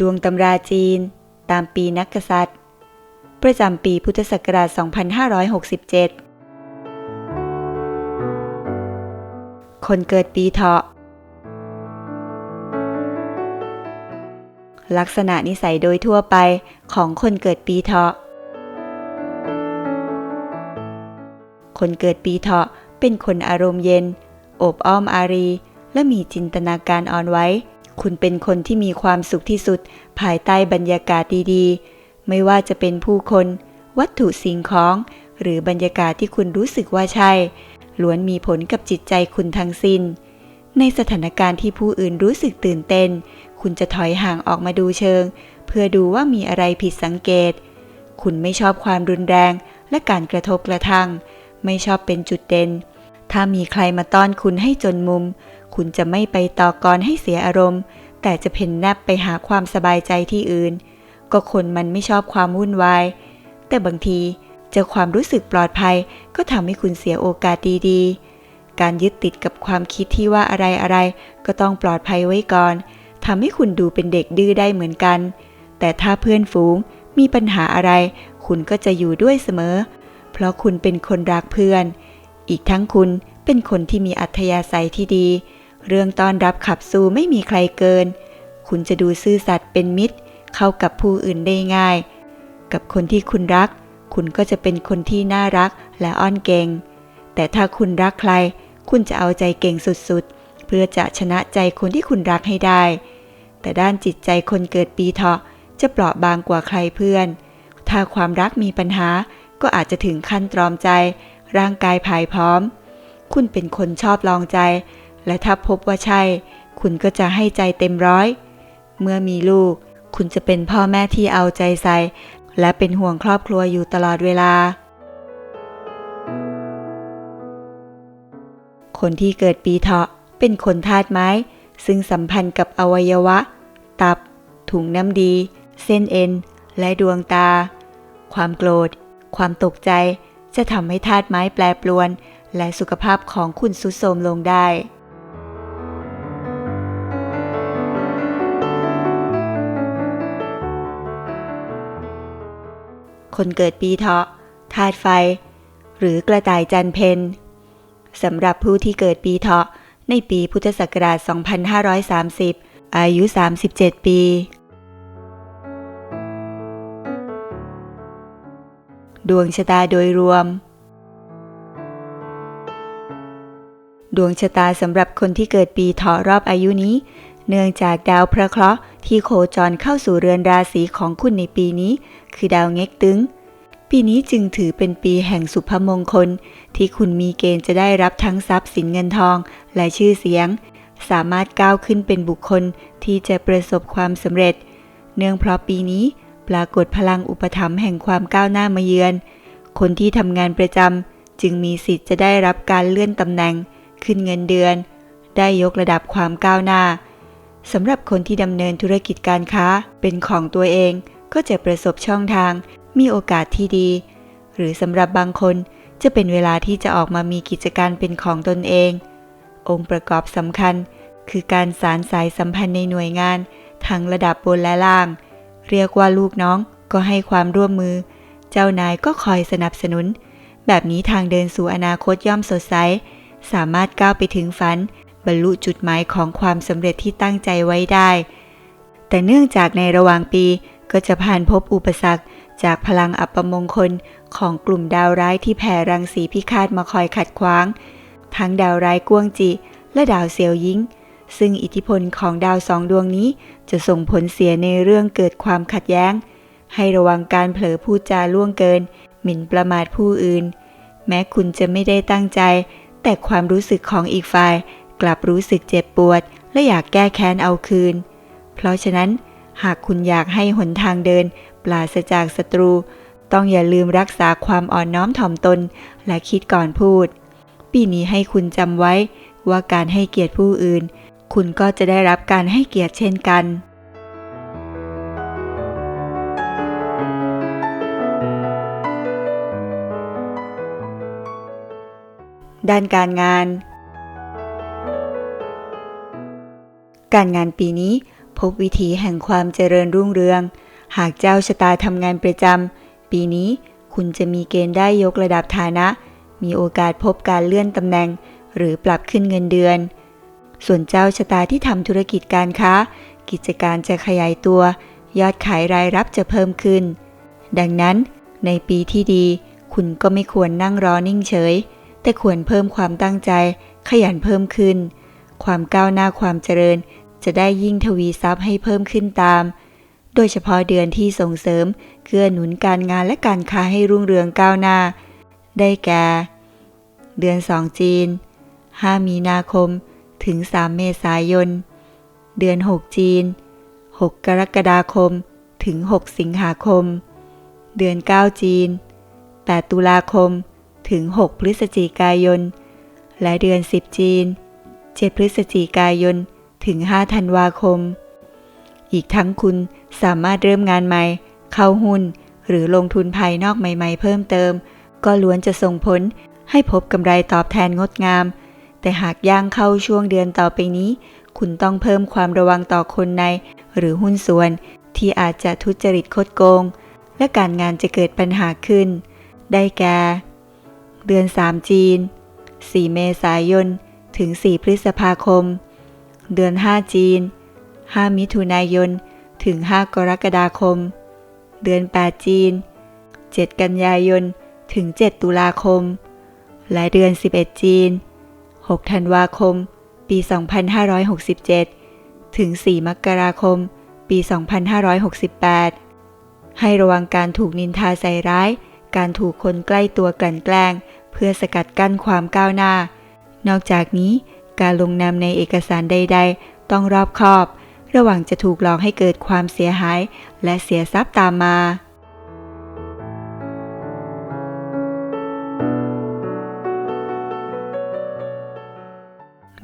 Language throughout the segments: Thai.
ดวงตำราจีน ตามปีนักกษัตริย์ ประจำปีพุทธศักราช 2567 คนเกิดปีเถาะ ลักษณะนิสัยโดยทั่วไปของคนเกิดปีเถาะ คนเกิดปีเถาะเป็นคนอารมณ์เย็นโอบอ้อมอารี และมีจินตนาการอ่อนไหว คุณเป็นคนที่มีความสุขที่สุด ภายใต้บรรยากาศดีๆ ไม่ว่าจะเป็นผู้คน วัตถุสิ่งของ หรือบรรยากาศที่คุณรู้สึกว่าใช่ ล้วนมีผลกับจิตใจคุณทั้งสิ้น ในสถานการณ์ที่ผู้อื่นรู้สึกตื่นเต้น คุณจะถอยห่างออกมาดูเชิง เพื่อดูว่ามีอะไรผิดสังเกต คุณไม่ชอบความรุนแรง และการกระทบกระทั่ง ไม่ชอบเป็นจุดเด่น ถ้ามีใครมาต้อนคุณให้จนมุม คุณจะไม่ไปต่อกรให้เสียอารมณ์ แต่จะเพ่นแนบไปหาความสบายใจที่อื่น ก็คนมันไม่ชอบความวุ่นวาย แต่บางทีเจอความรู้สึกปลอดภัยก็ทำให้คุณเสียโอกาสดีๆ การยึดติดกับความคิดที่ว่าอะไรอะไรก็ต้องปลอดภัยไว้ก่อนทำให้คุณดูเป็นเด็กดื้อได้เหมือนกัน แต่ถ้าเพื่อนฝูงมีปัญหาอะไร คุณก็จะอยู่ด้วยเสมอ เพราะคุณเป็นคนรักเพื่อน อีกทั้งคุณเป็นคนที่มีอัธยาศัยที่ดี เรื่องต้อนรับขับสู้ไม่มีใครเกิน คุณจะดูซื่อสัตย์เป็นมิตร เข้ากับผู้อื่นได้ง่าย กับคนที่คุณรัก คุณก็จะเป็นคนที่น่ารักและอ้อนเก่ง แต่ถ้าคุณรักใคร คุณจะเอาใจเก่งสุดๆ เพื่อจะชนะใจคนที่คุณรักให้ได้ แต่ด้านจิตใจคนเกิดปีเถาะจะเปราะบางกว่าใครเพื่อน ถ้าความรักมีปัญหาก็อาจจะถึงขั้นตรอมใจ ร่างกายผายพร้อม คุณเป็นคนชอบลองใจ และถ้าพบว่าใช่ คุณก็จะให้ใจเต็มร้อย เมื่อมีลูก คุณจะเป็นพ่อแม่ที่เอาใจใส่ และเป็นห่วงครอบครัวอยู่ตลอดเวลา คนที่เกิดปีเถาะเป็นคนธาตุไม้ ซึ่งสัมพันธ์กับอวัยวะ ตับ ถุงน้ำดี เส้นเอ็น และดวงตา ความโกรธ ความตกใจ จะทำให้ธาตุไม้แปรปรวน และสุขภาพของคุณสุดโทรมลงได้ คนเกิดปีเถาะธาตุไฟ หรือกระต่ายจันเพนสำหรับผู้ที่เกิดปีเถาะในปีพุทธศักราช 2530 อายุ 37 ปี ดวงชะตาโดยรวม ดวงชะตาสำหรับคนที่เกิดปีเถาะรอบอายุนี้ เนื่องจากดาวพระเคราะห์ที่โคจรเข้าสู่เรือนราศีของคุณในปีนี้ คือดาวเง็กตึง ปีนี้จึงถือเป็นปีแห่งสุภมงคล ที่คุณมีเกณฑ์จะได้รับทั้งทรัพย์สินเงินทองและชื่อเสียง สามารถก้าวขึ้นเป็นบุคคลที่จะประสบความสำเร็จ เนื่องเพราะปีนี้ปรากฏพลังอุปถัมภ์แห่งความก้าวหน้ามาเยือน คนที่ทำงานประจำจึงมีสิทธิ์จะได้รับการเลื่อนตำแหน่ง ขึ้นเงินเดือน ได้ยกระดับความก้าวหน้า สำหรับคนที่ดำเนินธุรกิจการค้าเป็นของตัวเองก็จะประสบช่องทาง มีโอกาสที่ดี หรือสำหรับบางคนจะเป็นเวลาที่จะออกมามีกิจการเป็นของตนเอง องค์ประกอบสำคัญ คือการสารสายสัมพันธ์ในหน่วยงาน ทั้งระดับบนและล่าง เรียกว่าลูกน้องก็ให้ความร่วมมือ เจ้านายก็คอยสนับสนุน แบบนี้ทางเดินสู่อนาคตย่อมสดใส สามารถก้าวไปถึงฝัน บรรลุจุดหมายของความสำเร็จที่ตั้งใจไว้ได้ แต่เนื่องจากในระหว่างปีก็จะผ่านพบอุปสรรค จากพลังอัปมงคลของกลุ่มดาวร้ายที่แผ่รังสีพิฆาตมาคอยขัดขวาง ทั้งดาวร้ายกวงจิ และดาวเซียวยิงซึ่งอิทธิพลของดาวสองดวงนี้จะส่งผลเสียในเรื่องเกิดความขัดแย้ง ให้ระวังการเผลอพูดจาล่วงเกิน หมิ่นประมาทผู้อื่น แม้คุณจะไม่ได้ตั้งใจ แต่ความรู้สึกของอีกฝ่าย กลับรู้สึกเจ็บปวด และอยากแก้แค้นเอาคืน เพราะฉะนั้นหากคุณอยากให้หนทางเดิน ปราศจากศัตรู ต้องอย่าลืมรักษาความอ่อนน้อมถ่อมตน และคิดก่อนพูด ปีนี้ให้คุณจำไว้ว่าการให้เกียรติผู้อื่น คุณก็จะได้รับการให้เกียรติเช่นกันด้านการงาน การงานปีนี้พบวิถีแห่งความเจริญรุ่งเรือง หากเจ้าชะตาทำงานประจำปีนี้คุณจะมีเกณฑ์ได้ยกระดับฐานะ มีโอกาสพบการเลื่อนตำแหน่ง หรือปรับขึ้นเงินเดือน ส่วนเจ้าชะตาที่ทำธุรกิจการค้า กิจการจะขยายตัว ยอดขายรายรับจะเพิ่มขึ้น ดังนั้น ในปีที่ดี คุณก็ไม่ควรนั่งรอนิ่งเฉย แต่ควรเพิ่มความตั้งใจ ขยันเพิ่มขึ้น ความก้าวหน้าความเจริญ จะได้ยิ่งทวีทรัพย์ให้เพิ่มขึ้นตาม โดยเฉพาะเดือนที่ส่งเสริมเกื้อหนุนการงานและการค้าให้รุ่งเรืองก้าวหน้า ได้แก่ เดือน2จีน 5 มีนาคม ถึง 3 เมษายน เดือน 6 จีน 6 กรกฎาคม ถึง 6 สิงหาคม เดือน 9 จีน 8 ตุลาคม ถึง 6 พฤศจิกายน และเดือน 10 จีน 7 พฤศจิกายน ถึง 5 ธันวาคม อีกทั้งคุณสามารถเริ่มงานใหม่ เข้าหุ้น หรือลงทุนภายนอกใหม่ ๆ เพิ่มเติม ก็ล้วนจะส่งผลให้พบกำไรตอบแทนงดงาม แต่หากย่างเข้าช่วงเดือนต่อไปนี้ คุณต้องเพิ่มความระวังต่อคนใน หรือหุ้นส่วน ที่อาจจะทุจริตคดโกง และการงานจะเกิดปัญหาขึ้น ได้แก่ เดือน 3 จีน 4 เมษายน ถึง 4 พฤษภาคม เดือน 5 จีน 5 มิถุนายน ถึง 5 กรกฎาคม เดือน 8 จีน 7 กันยายน ถึง 7 ตุลาคม และเดือน 11 จีน 6 ธันวาคม ปี 2567 ถึง 4 มกราคม ปี 2568 ให้ระวังการถูกนินทาใส่ร้าย การถูกคนใกล้ตัวกลั่นแกล้ง เพื่อสกัดกั้นความก้าวหน้า นอกจากนี้การลงนามในเอกสารใด ๆ ต้องรอบคอบ ระวังจะถูกหลอกให้เกิดความเสียหาย และเสียทรัพย์ตามมา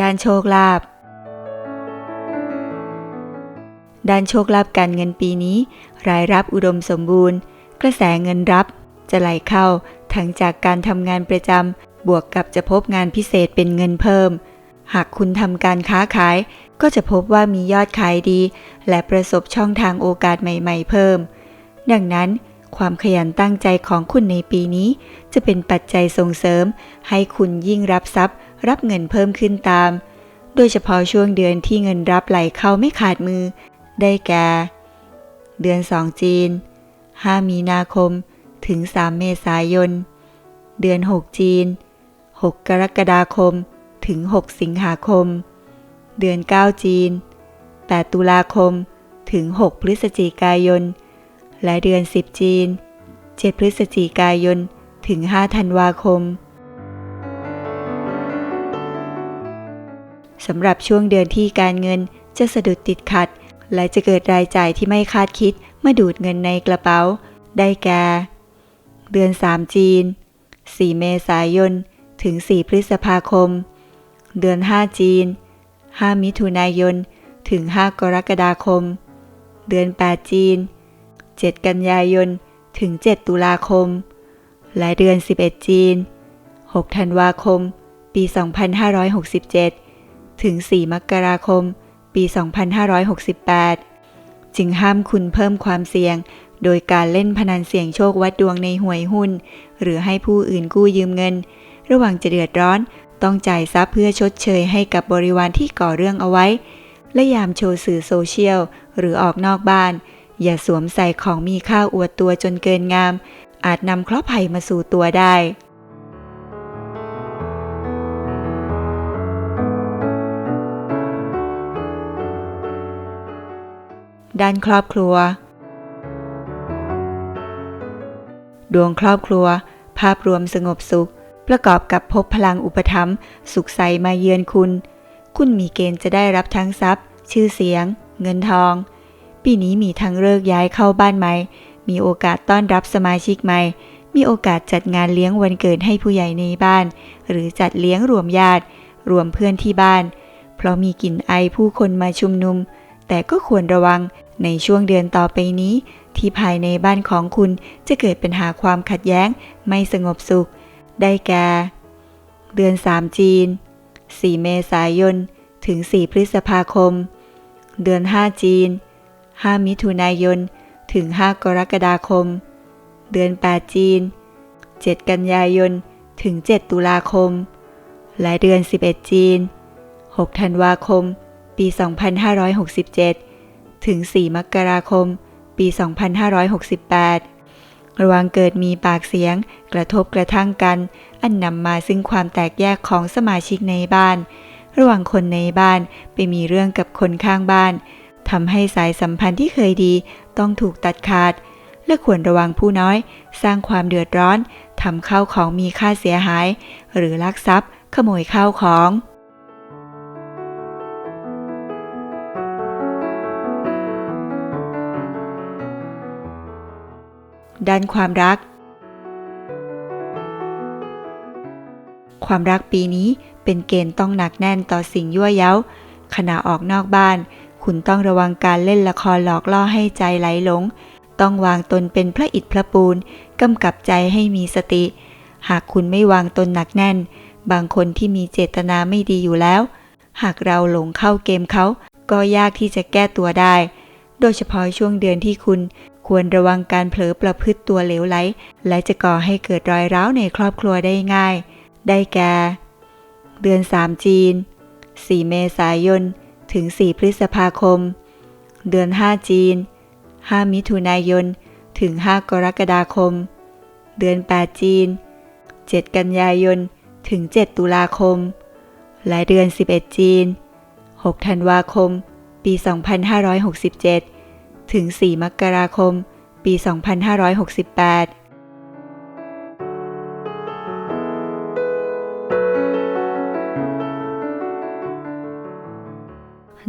ด้านโชคลาภด้านโชคลาภการเงินปีนี้ รายรับอุดมสมบูรณ์ กระแสเงินรับจะไหลเข้าทั้งจากการทำงานประจำ บวกกับจะพบงานพิเศษเป็นเงินเพิ่ม หากคุณทำการค้าขาย ก็จะพบว่ามียอดขายดี และประสบช่องทางโอกาสใหม่ ๆ เพิ่ม ดังนั้น ความขยันตั้งใจของคุณในปีนี้ จะเป็นปัจจัยส่งเสริม ให้คุณยิ่งรับทรัพย์ รับเงินเพิ่มขึ้นตาม โดยเฉพาะช่วงเดือนที่เงินรับไหลเข้าไม่ขาดมือ ได้แก่ เดือน2จีน 5 มีนาคม ถึง 3 เมษายน เดือน 6 จีน 6 กรกฎาคม ถึง 6 สิงหาคม เดือน 9 จีน 8 ตุลาคม ถึง 6 พฤศจิกายน และเดือน 10 จีน 7 พฤศจิกายน ถึง 5 ธันวาคม สำหรับช่วงเดือนที่การเงินจะสะดุดติดขัด และจะเกิดรายจ่ายที่ไม่คาดคิดมาดูดเงินในกระเป๋า ได้แก่ เดือน 3 จีน 4 เมษายน ถึง 4 พฤษภาคม เดือน 5 จีน 5 มิถุนายน ถึง 5 กรกฎาคม เดือน 8 จีน 7 กันยายน ถึง 7 ตุลาคม และเดือน 11 จีน 6 ธันวาคม ปี 2567 ถึง 4 มกราคม ปี 2568 จึงห้ามคุณเพิ่มความเสี่ยงโดยการเล่นพนันเสี่ยงโชควัดดวงในหวยหุ้น หรือให้ผู้อื่นกู้ยืมเงิน ระหว่างจะเดือดร้อน ต้องจ่ายทรัพย์เพื่อชดเชยให้กับบริวารที่ก่อเรื่องเอาไว้ และยามโชว์สื่อโซเชียล หรือออกนอกบ้าน อย่าสวมใส่ของมีค่าอวดตัวจนเกินงาม อาจนำเคราะห์ภัยมาสู่ตัวได้ด้านครอบครัว ดวงครอบครัว ภาพรวมสงบสุข ประกอบกับพบพลังอุปถัมภ์สุขใสมาเยือนคุณ คุณมีเกณฑ์จะได้รับทั้งทรัพย์ ชื่อเสียง เงินทอง ปีนี้มีทั้งเลิกย้ายเข้าบ้านใหม่ มีโอกาสต้อนรับสมาชิกใหม่ มีโอกาสจัดงานเลี้ยงวันเกิดให้ผู้ใหญ่ในบ้าน หรือจัดเลี้ยงรวมญาติ รวมเพื่อนที่บ้าน เพราะมีกลิ่นไอผู้คนมาชุมนุม แต่ก็ควรระวังในช่วงเดือนต่อไปนี้ที่ภายในบ้านของคุณจะเกิดปัญหาความขัดแย้งไม่สงบสุข ได้แก่ เดือน3จีน 4 เมษายน ถึง 4 พฤษภาคม เดือน 5 จีน 5 มิถุนายน ถึง 5 กรกฎาคม เดือน 8 จีน 7 กันยายน ถึง 7 ตุลาคม และเดือน 11 จีน 6 ธันวาคม ปี 2567 ถึง 4 มกราคม ปี 2568 ระวังเกิดมีปากเสียง กระทบกระทั่งกัน อันนำมาซึ่งความแตกแยกของสมาชิกในบ้าน ระหว่างคนในบ้านไปมีเรื่องกับคนข้างบ้านทำให้สายสัมพันธ์ที่เคยดีต้องถูกตัดขาด และควรระวังผู้น้อย สร้างความเดือดร้อนทำเข้าของมีค่าเสียหาย หรือลักทรัพย์ ขโมยข้าวของ ด้านความรัก ความรักปีนี้เป็นเกณฑ์ต้องหนักแน่นต่อสิ่งยั่วเย้า ขณะออกนอกบ้าน คุณต้องระวังการเล่นละครหลอกล่อให้ใจไหลหลง ต้องวางตนเป็นพระอิฐพระปูนกำกับใจให้มีสติ หากคุณไม่วางตนหนักแน่น บางคนที่มีเจตนาไม่ดีอยู่แล้ว หากเราหลงเข้าเกมเขา ก็ยากที่จะแก้ตัวได้ โดยเฉพาะช่วงเดือนที่คุณ ควรระวังการเผลอประพฤติตัวเหลวไหล และจะก่อให้เกิดรอยร้าวในครอบครัวได้ง่าย ได้แก่ เดือน 3 จีน 4 เมษายน ถึง 4 พฤษภาคม เดือน 5 จีน 5 มิถุนายน ถึง 5 กรกฎาคม เดือน 8 จีน 7 กันยายน ถึง 7 ตุลาคม และเดือน 11 จีน 6 ธันวาคม ปี 2567 ถึง 4 มกราคม ปี 2568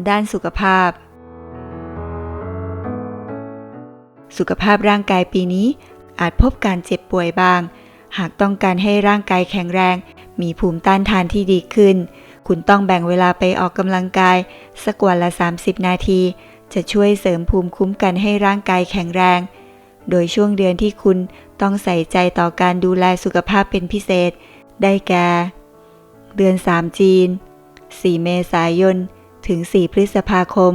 ด้านสุขภาพ สุขภาพร่างกายปีนี้ อาจพบการเจ็บป่วยบ้าง หากต้องการให้ร่างกายแข็งแรง มีภูมิต้านทานที่ดีขึ้น คุณต้องแบ่งเวลาไปออกกำลังกาย สักวันละ 30 นาที จะช่วยเสริมภูมิคุ้มกันให้ร่างกายแข็งแรง โดยช่วงเดือนที่คุณต้องใส่ใจต่อการดูแลสุขภาพเป็นพิเศษ ได้แก่ เดือน 3 จีน 4 เมษายน ถึง 4 พฤษภาคม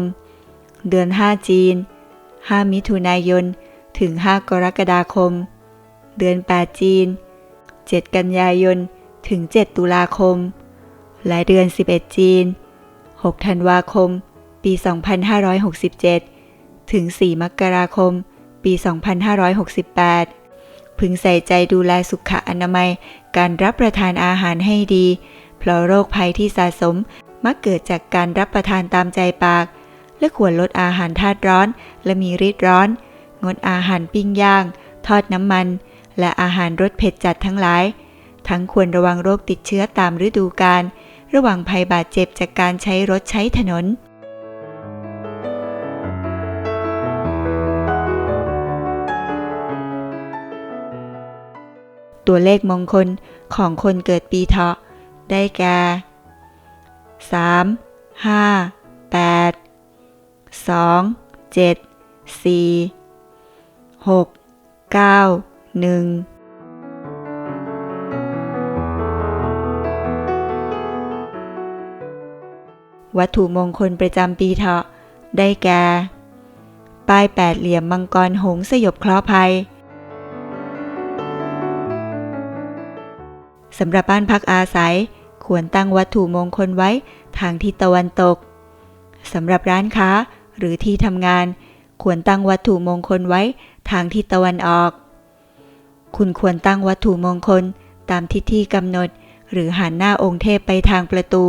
เดือน 5 จีน 5 มิถุนายน ถึง 5 กรกฎาคม เดือน 8 จีน 7 กันยายน ถึง 7 ตุลาคม และเดือน 11 จีน 6 ธันวาคม ปี 2567 ถึง 4 มกราคม ปี 2568 พึงใส่ใจดูแลสุขอนามัย การรับประทานอาหารให้ดี เพราะโรคภัยที่สะสมมักเกิดจากการรับประทานตามใจปาก และควรลดอาหารธาตุร้อน และมีฤทธิ์ร้อน งดอาหารปิ้งย่าง ทอดน้ำมัน และอาหารรสเผ็ดจัดทั้งหลาย ทั้งควรระวังโรคติดเชื้อตามฤดูกาลระวังภัยบาดเจ็บจากการใช้รถใช้ถนน ตัวเลขมงคลของคนเกิดปีเถาะ ได้แก่ 3 5 8 2 7 4 6 9 1วัตถุมงคลประจำปีเถาะ ได้แก่ ป้ายแปดเหลี่ยมมังกรหงสยบเคราะห์ภัย สำหรับบ้านพักอาศัย ควรตั้งวัตถุมงคลไว้ทางทิศตะวันตกสำหรับร้านค้าหรือที่ทำงาน ควรตั้งวัตถุมงคลไว้ทางทิศตะวันออก คุณควรตั้งวัตถุมงคลตามทิศที่กำหนด หรือหันหน้าองค์เทพไปทางประตู